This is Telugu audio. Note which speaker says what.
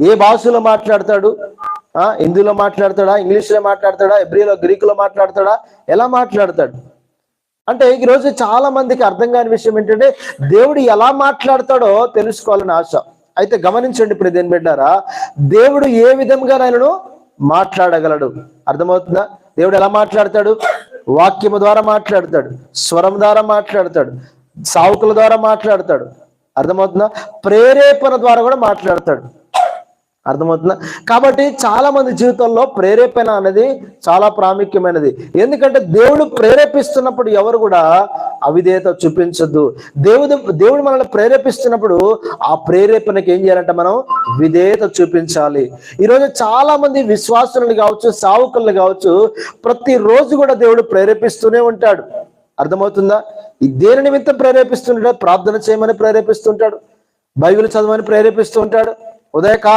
Speaker 1: ఏ భాషలో మాట్లాడతాడు? ఆ హిందీలో మాట్లాడతాడా? ఇంగ్లీష్లో మాట్లాడతాడా? ఎబ్రిలో గ్రీకులో మాట్లాడతాడా? ఎలా మాట్లాడతాడు? అంటే ఈరోజు చాలా మందికి అర్థం కాని విషయం ఏంటంటే దేవుడు ఎలా మాట్లాడతాడో తెలుసుకోవాలని ఆశ. అయితే గమనించండి ఇప్పుడు దేని పెట్టారా దేవుడు ఏ విధంగా ఆయనను మాట్లాడగలడు? అర్థమవుతుందా? దేవుడు ఎలా మాట్లాడతాడు? వాక్యము ద్వారా మాట్లాడతాడు స్వరం ద్వారా మాట్లాడతాడు సావుకుల ద్వారా మాట్లాడతాడు. అర్థమవుతుందా? ప్రేరేపణ ద్వారా కూడా మాట్లాడతాడు. అర్థమవుతుందా? కాబట్టి చాలా మంది జీవితంలో ప్రేరేపణ అనేది చాలా ప్రాముఖ్యమైనది. ఎందుకంటే దేవుడు ప్రేరేపిస్తున్నప్పుడు ఎవరు కూడా అవిధేయత చూపించద్దు. దేవుడు దేవుడు మనల్ని ప్రేరేపిస్తున్నప్పుడు ఆ ప్రేరేపణకి ఏం చేయాలంటే మనం విధేయత చూపించాలి. ఈరోజు చాలా మంది విశ్వాసులను కావచ్చు సావుకులను కావచ్చు ప్రతిరోజు కూడా దేవుడు ప్రేరేపిస్తూనే ఉంటాడు. అర్థమవుతుందా? దేని నిమిత్తం ప్రేరేపిస్తుంటాడు? ప్రార్థన చేయమని ప్రేరేపిస్తుంటాడు. బైబిల్ చదవమని ప్రేరేపిస్తూ ఉంటాడు ఉదయకాలం